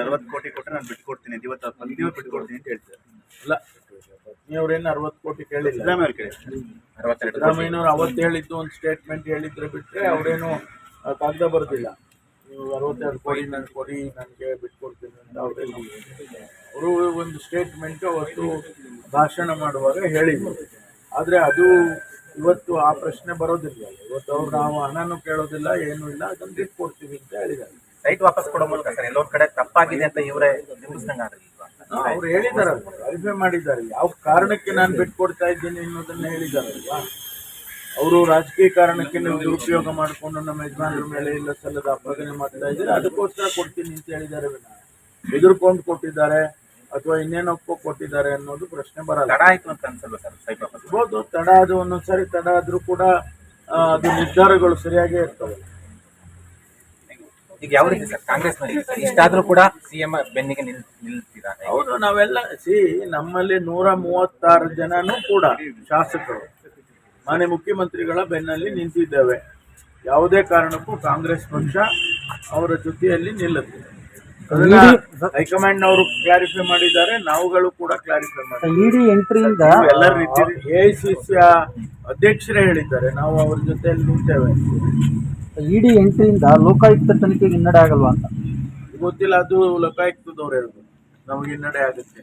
ಅರವತ್ತು ಕೋಟಿ ಕೊಟ್ಟರೆ ನಾನು ಬಿಟ್ಕೊಡ್ತೀನಿ. ಅಂತ ಇವತ್ತು ಕಂಟಿನ್ಯೂ ಬಿಟ್ಕೊಡ್ತೀನಿ ಅಂತ ಹೇಳ್ತಾರೆ ಅಲ್ಲ ನೀವ್ರೇನು ಅರವತ್ತು ಕೋಟಿ ಕೇಳಿಲ್ಲ. ಸಿದ್ದರಾಮಯ್ಯ ಕೇಳಿ ಸಿದ್ದರಾಮಯ್ಯನವ್ರು ಅವತ್ತು ಹೇಳಿದ್ದು ಒಂದು ಸ್ಟೇಟ್ಮೆಂಟ್ ಹೇಳಿದ್ರೆ ಬಿಟ್ಟರೆ ಅವರೇನು ಕಾಗದ ಬರೋದಿಲ್ಲ. ನೀವು ಅರವತ್ತೆರಡು ಕೋಟಿ ನನಗೆ ಕೊಡಿ ನನಗೆ ಬಿಟ್ಕೊಡ್ತೀನಿ ಅಂತ ಅವರೇನು ಅವರು ಒಂದು ಸ್ಟೇಟ್ಮೆಂಟ್ ಅವತ್ತು ಭಾಷಣ ಮಾಡುವಾಗ ಹೇಳಿದ್ರು. ಆದರೆ ಅದು ಇವತ್ತು ಆ ಪ್ರಶ್ನೆ ಬರೋದಿಲ್ಲ. ಇವತ್ತು ಅವ್ರು ನಾವು ಹಣನೂ ಕೇಳೋದಿಲ್ಲ ಏನೂ ಇಲ್ಲ ಅದನ್ನು ಬಿಟ್ಕೊಡ್ತೀವಿ ಅಂತ ಹೇಳಿದ್ದಾರೆ. ಸೈಟ್ ವಾಪಸ್ ಕೊಡೋ ಮೂಲಕ ಸರ್ ಎಲ್ಲೋ ಕಡೆ ತಪ್ಪಾಗಿದೆ ಅಂತ ಇವರೇ ಆಗಿಲ್ವಾ ಅವ್ರು ಹೇಳಿದಾರೆ ವೆರಿಫೈ ಮಾಡಿದ್ದಾರೆ. ಯಾವ ಕಾರಣಕ್ಕೆ ನಾನು ಬಿಟ್ಕೊಡ್ತಾ ಇದ್ದೀನಿ ಅನ್ನೋದನ್ನ ಹೇಳಿದಾರಲ್ವಾ ಅವರು ರಾಜಕೀಯ ಕಾರಣಕ್ಕೆ ನೀವು ದುರುಪಯೋಗ ಮಾಡಿಕೊಂಡು ನಮ್ಮ ಯಜಮಾನರ ಮೇಲೆ ಇಲ್ಲ ಸಲ್ಲದ ಅಪರಾಧನೆ ಮಾಡ್ತಾ ಇದ್ದಾರೆ? ಅದಕ್ಕೋಸ್ಕರ ಕೊಡ್ತೀನಿ ಅಂತ ಹೇಳಿದ್ದಾರೆ ಎದುರ್ಕೊಂಡು ಕೊಟ್ಟಿದ್ದಾರೆ ಅಥವಾ ಇನ್ನೇನಪ್ಪೋ ಕೊಟ್ಟಿದ್ದಾರೆ ಅನ್ನೋದು ಪ್ರಶ್ನೆ ಬರಲ್ಲ. ತಡ ಆಯ್ತು ಅಂತ ಅನ್ಸಲ್ಲ ಸರ್ ಸೈಬಾಬಾ ತಡ ಅದು ಒಂದೊಂದ್ಸರಿ ತಡ ಆದ್ರೂ ಕೂಡ ಅದು ನಿರ್ಧಾರಗಳು ಸರಿಯಾಗೇ ಇರ್ತವೆ. ಈಗ ಯಾವ ರೀತಿ ಸರ್? ಕಾಂಗ್ರೆಸ್ ಇಷ್ಟಾದ್ರೂ ಕೂಡ ಸಿಎಂ ಬೆನ್ನಿಗೆ ನಿಲ್ ನಿಲ್ತೀರಾ ಹೌದು ನಾವೆಲ್ಲ ಸಿ ನಮ್ಮಲ್ಲಿ ನೂರ ಮೂವತ್ತಾರು ಜನನೂ ಕೂಡ ಶಾಸಕರು. ಮಾನ್ಯ ಮುಖ್ಯಮಂತ್ರಿಗಳ ಬೆನ್ನಲ್ಲಿ ನಿಂತಿದ್ದೇವೆ. ಯಾವುದೇ ಕಾರಣಕ್ಕೂ ಕಾಂಗ್ರೆಸ್ ಪಕ್ಷ ಅವರ ಜೊತೆಯಲ್ಲಿ ನಿಲ್ಲುತ್ತೆ. ಅದನ್ನ ಹೈಕಮಾಂಡ್ ಅವರು ಕ್ಲಾರಿಫೈ ಮಾಡಿದ್ದಾರೆ ನಾವುಗಳು ಕೂಡ ಕ್ಲಾರಿಫೈ ಮಾಡಿದ್ದಾರೆ. ಎಲ್ಲ ಎಂಟ್ರಿಯಿಂದ ಎಲ್ಲರ ರೀತಿ ಎ ಐ ಸಿ ಸಿಯ ಅಧ್ಯಕ್ಷರೇ ಹೇಳಿದ್ದಾರೆ. ನಾವು ಅವ್ರ ಜೊತೆಯಲ್ಲಿ ನಿಂತೇವೆ. ಇಡಿ ಎಂಟ್ರಿಯಿಂದ ಲೋಕಾಯುಕ್ತ ತನಿಖೆಗೆ ಹಿನ್ನಡೆ ಆಗಲ್ವಾ ಅಂತ? ಗೊತ್ತಿಲ್ಲ ಅದು ಲೋಕಾಯುಕ್ತದವ್ರು ಹೇಳ್ಬೋದು. ನಮಗೆ ಹಿನ್ನಡೆ ಆಗುತ್ತೆ